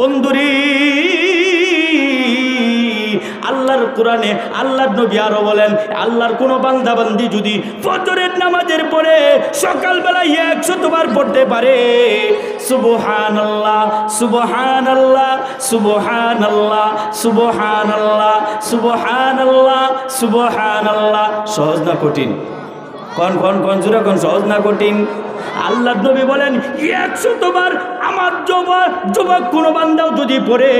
বন্ধুরি, আল্লাহর কোরআনে আল্লাহর নবী আরও বলেন, আল্লাহর কোনো বান্দা বান্দি যদি ফজরের নামাজের পরে সকালবেলা একশো তোমার পড়তে পারে সুবহান আল্লাহ সুবহান আল্লাহ সুবহান আল্লাহ সুবহান আল্লাহ সুবহান আল্লাহ সুবহান আল্লাহ সহজ না কঠিন? কন কন কন জুড়ে কন সহজ না কঠিন? আল্লাহ নবী বলেন, একশো তোমার, আমার যুবক যুবক কোনো বান্দাও যদি পড়ে,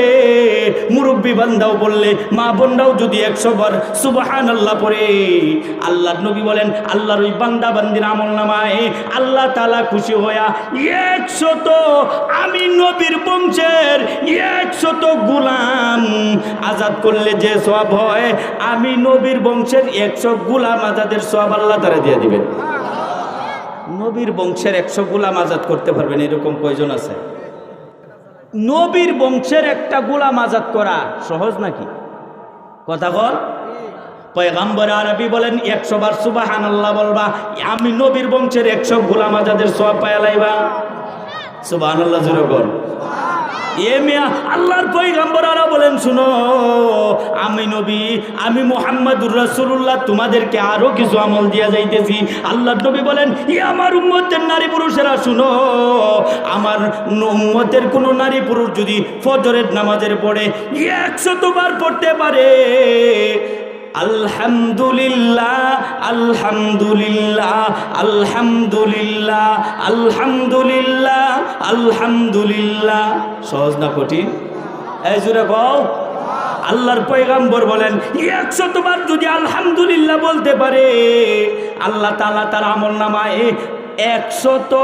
মুরব্বী বান্দাও বললে, মা বোনরাও যদি একশো বার সুবাহান আল্লাহ পড়ে। আল্লাহ নবী বলেন, আল্লাহর ওই বান্দা বান্দির আমল নামায়, আল্লাহ তালা খুশি হইয়া একশত আমি নবীর বংশের একশত গুলাম আজাদ করলে যে সব হয়, আমি নবীর বংশের একশো গুলাম আজাদের সব আল্লাহ তারা দিয়ে দিবেন। নবীর বংশের একশো গুলাম আজাদ করতে পারবেন, এরকম প্রয়োজন আছে? নবীর বংশের একটা গোলাম আজাদ করা সহজ নাকি? কথা কর পয়গাম্বর আরবি বলেন, একশো বার সুবাহান আল্লাহ বলবা, আমি নবীর বংশের একশো গোলাম আজাদের সব পায়ালাইবা সুবাহান আল্লাহ জুড়ে কর এ মেয়া, আল্লাহর পৈগম্বরারা বলেন, শুনো, আমি নবী, আমি মোহাম্মদুর রসুল্লাহ তোমাদেরকে আরও কিছু আমল দিয়া যাইতেছি। আল্লাহর নবী বলেন ই আমার উম্মতের নারী পুরুষেরা, শুনো, আমার উম্মতের কোনো নারী পুরুষ যদি ফজরের নামাজের পড়ে একশো বার পড়তে পারে। আলহামদুলিল্লাহ আলহামদুলিল্লাহ আলহামদুলিল্লাহ আলহামদুলিল্লাহ আলহামদুলিল্লাহ। সহজ না কঠিন? এই জুড়ে কও। আল্লাহর পয়গাম্বর বলেন, একশো তোমার যদি আলহামদুলিল্লাহ বলতে পারে, আল্লাহ তালা তার আমল নামায় একশত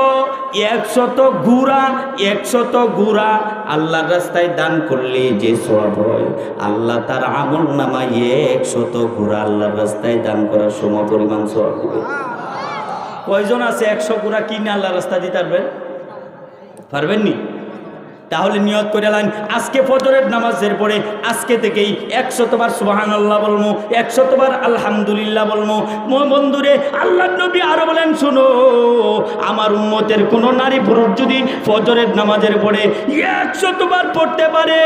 একশত গুড়া একশত গুড়া আল্লাহর রাস্তায় দান করলে যে সব হয়। আল্লাহ তার আমল নামায় একশত গুড়া আল্লাহর রাস্তায় দান করার সম পরিমাণ সব কয়জন আছে একশো গুড়া কিনে আল্লাহ রাস্তা দিতে পারবেন পারবেননি? তাহলে নিয়ত করে লাইন আজকে ফজরের নামাজের পরে আজকে থেকেই একশতবার সুবাহান আল্লাহ বলমু, একশতবার আলহামদুলিল্লাহ বলমু। মো বন্ধুরে আল্লাহ নবী আরও বলেন, শুনো, আমার উম্মতের কোনো নারী পুরুষ যদি ফজরের নামাজের পরে একশতবার পড়তে পারে,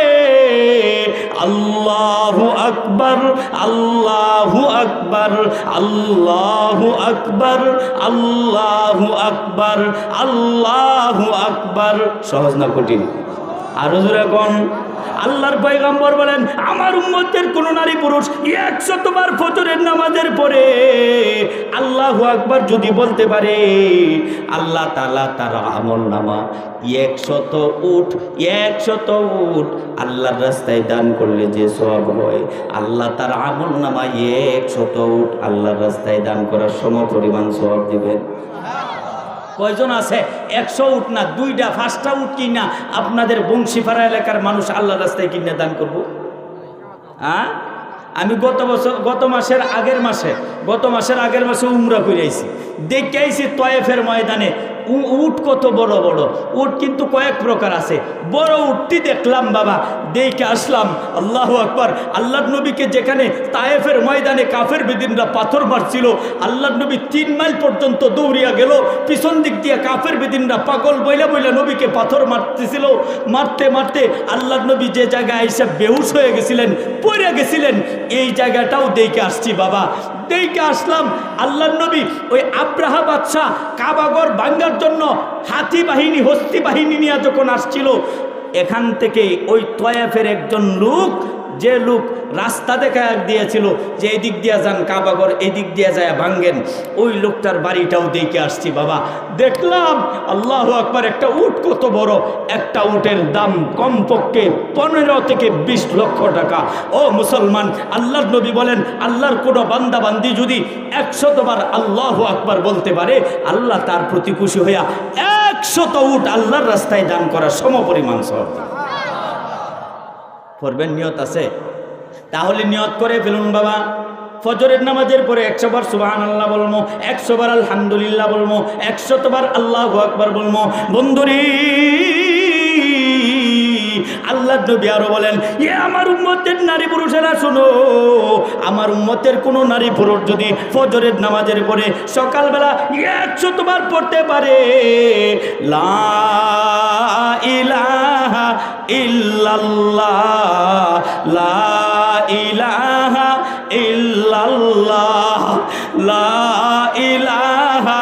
আল্লাহু আকবার আল্লাহু আকবার আল্লাহু আকবার আল্লাহু আকবার আল্লাহু আকবার। সহজ না কঠিন? আরও জোরে কোন? আল্লাহর পয়গাম্বর বলেন, আমার উম্মতের কোন নারী পুরুষ একশতবার ফজরের নামাজের পরে আল্লাহু আকবার যদি বলতে পারে, আল্লাহ তালা তার আমল নামা একশত উঠ একশত উঠ আল্লাহর রাস্তায় দান করলে যে সব হয়, আল্লাহ তার আমল নামা একশত উঠ আল্লাহর রাস্তায় দান করার সম পরিমাণ সব দিবেন। কয়জন আছে? একশো উঠ না, দুইটা, পাঁচটা উঠ কিনা আপনাদের বংশীপাড়া এলাকার মানুষ আল্লাহ রাস্তায় কিনে দান করব? হ্যাঁ? আমি গত বছর, গত মাসের আগের মাসে, গত মাসের আগের মাসে উমরা করে আইছি দেখে আইছি তয়েফের ময়দানে উট কত বড় বড়। উট কিন্তু কয়েক প্রকার আছে। বড় উটটি দেখলাম, বাবা। দেখে আসলাম, আল্লাহ আকবর। আল্লাহ নবীকে যেখানে তায়েফের ময়দানে কাফের বেদিনরা পাথর মারছিল আল্লাহ নবী তিন মাইল পর্যন্ত দৌড়িয়া গেল। পিছন দিক দিয়ে কাফের বেদিনরা পাগল বইলা বইলা নবীকে পাথর মারতেছিল। মারতে মারতে আল্লাহ নবী যে জায়গায় এসে বেহুশ হয়ে গেছিলেন পড়ে গেছিলেন। এই জায়গাটাও দেখে আসছি, বাবা। দেখে আসলাম আল্লাহ নবী, ওই আব্রাহা বাদশাহ কাবাগর বাঙ্গার জন্য হাতি বাহিনী, হস্তি বাহিনী নিয়ে যখন আসছিল, এখান থেকে ওই তয়াফের একজন লোক যে লোক রাস্তা দেখা দিয়েছিল, যে এদিক দিয়ে যান কাবাগর এদিক দিয়ে যায় ভাঙ্গেন, ওই লোকটার বাড়িটাও দেখে আসছি বাবা। দেখলাম আল্লাহ আকবার, একটা উট কত বড়, একটা উটের দাম কমপক্ষে পনেরো থেকে বিশ লক্ষ টাকা। ও মুসলমান, আল্লাহর নবী বলেন, আল্লাহর কোনো বান্দা বান্দি যদি একশতবার আল্লাহ আকবার বলতে পারে, আল্লাহ তার প্রতি খুশি হইয়া একশত উট আল্লাহর রাস্তায় দান করার সম পরিমাণ সব পড়বেন নিয়ত আছে। তাহলে নিয়ত করে ফেলুন বাবা। ফজরের নামাজের পরে একশো বার সুবাহান আল্লাহ বলব একশো বার আলহামদুলিল্লাহ বলব একশতবার আল্লাহ আকবার বলব বন্ধুরি আল্লাহ আল্লাহ নবী আরও বলেন, এ আমার উম্মতের নারী পুরুষেরা শোনো, আমার উম্মতের কোনো নারী পুরুষ যদি ফজরের নামাজের পরে সকালবেলা একশো তোমার পড়তে পারে, লা ইলাহা ইল্লাল্লাহ লা ইলাহা ইল্লাল্লাহ, লা ইলাহা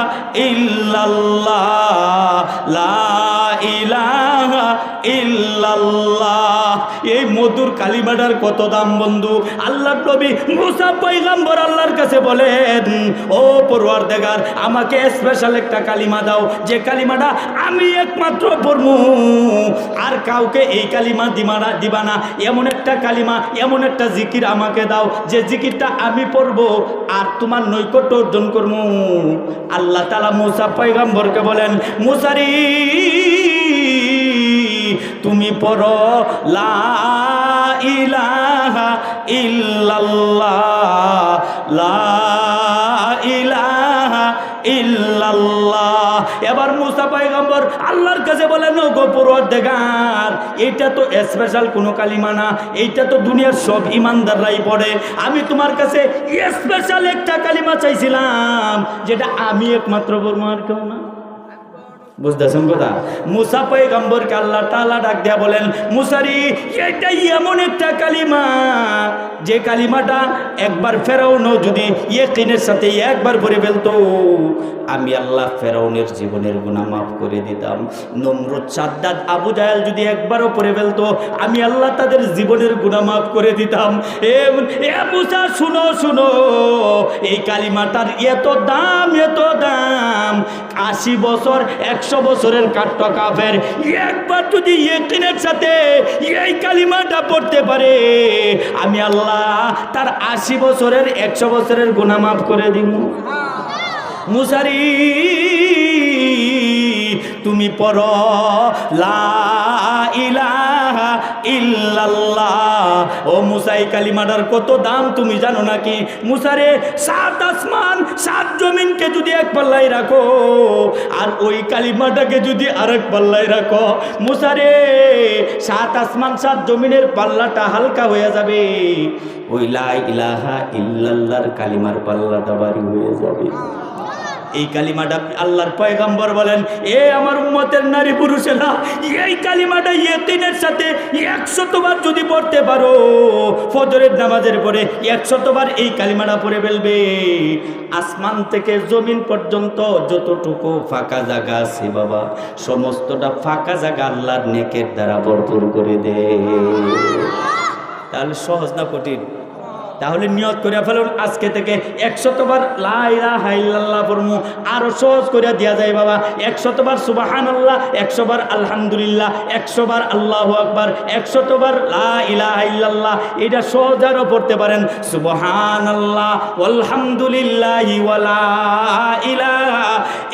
ইল্লাল্লাহ, লা ইলাহা ইল্লাল্লাহ। এই মধুর কালিমাটার কত দাম বন্ধু? আল্লাহ নবী মুসা পয়গাম্বর আল্লাহর কাছে বলেন, ও পড়ুয়ার দেগার আমাকে স্পেশাল একটা কালিমা দাও। যে কালিমাটা আমি একমাত্র পড়মু আর কাউকে এই কালিমা দিমানা দিবা না। এমন একটা কালিমা, এমন একটা জিকির আমাকে দাও, যে জিকিরটা আমি পড়ব আর তোমার নৈকট্য অর্জন করব। আল্লাহ তালা মুসা পয়গাম্বরকে বলেন, মুসারি, তুমি পড়ো, লা ইলাহা ইল্লাল্লাহ, লা আল্লাহর কাছে বলে ও গোপুর দেগার এটা তো স্পেশাল কোনো কালিমা না, এইটা তো দুনিয়ার সব ইমানদাররাই পড়ে। আমি তোমার কাছে স্পেশাল একটা কালিমা চাইছিলাম, যেটা আমি একমাত্র বলব, আর কেউ না। বুঝতেছেন কথা? মুসা পয়গম্বরকে আল্লাহ তালা ডাক দেয়া বলেন, মুসারি, এটাই এমন একটা কালিমা, যে কালিমাটা একবার ফেরাউনও যদি ইয়েকিনের সাথে একবার পড়ে ফেলতো, আমি আল্লাহ ফেরাউনের জীবনের গুণা মাফ করে দিতাম। নমরুদ সাদ্দাদ আবু জায়াল যদি একবারও পড়ে ফেলতো, আমি আল্লাহ তাদের জীবনের গুণা মাফ করে দিতাম। এ শুনো শুনো, এই কালিমাটার এত দাম এত দাম। আশি বছর একশো বছরের কাট্ট কাফের। একবার যদি ইয়েকিনের সাথে এই কালিমাটা পড়তে পারে, আমি আল্লাহ তার আশি বছরের, একশো বছরের গুণা মাফ করে দিব মুসারি তুমি পড়ো ইলাহা ইল্লাল্লাহ। ও মুসাই কালিমাটার কত দাম তুমি জানো নাকি? মুসারে সাত আসমান, সাত জমিনকে যদি এক পাল্লায় রাখো, আর ওই কালিমাটাকে যদি আরেক পাল্লায় রাখো, মুসারে সাত আসমান, সাত জমিনের পাল্লাটা হালকা হয়ে যাবে। ওই লা ইলাহা ইল্লাল্লাহর কালিমার পাল্লাটা বাড়ি হয়ে যাবে। এই কালিমাটা আল্লাহর পয়গাম্বর বলেন, এ আমার উম্মতের নারী পুরুষেরা, এই কালিমাটা ইয়েকিনের সাথে একশতবার যদি পড়তে পারো, ফজরের নামাজের পরে একশতবার এই কালিমাটা পড়ে ফেলবে। আসমান থেকে জমিন পর্যন্ত যতটুকু ফাঁকা জায়গা আছে বাবা, সমস্তটা ফাঁকা জায়গা আল্লাহর নেকের দ্বারা ভরপুর করে দে। তাহলে সহজ না কঠিন? তাহলে নিয়ত করিয়া ফেলুন, আজকে থেকে একশতবার লাইলা হাইল্লাহ পড়মু, আরও সহজ করিয়া দেওয়া যায় বাবা। একশতবার সুবাহান আল্লাহ একশোবার আলহামদুলিল্লাহ, একশোবার আল্লাহ আকবার, একশতবার লা ইলা হাইল্লাহ এটা সহজ আরও পড়তে পারেন। সুবহান আল্লাহ আলহামদুলিল্লাহ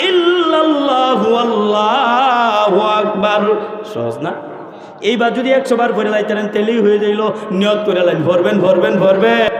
ইল্লাল্লাহু, আল্লাহু আকবার। সহজ না? এইবার যদি একশো বার ভরে লাইতেন তেলেই হয়ে যাইল। নিয়ত করে লাইন, ভরবেন ভরবেন ভরবেন।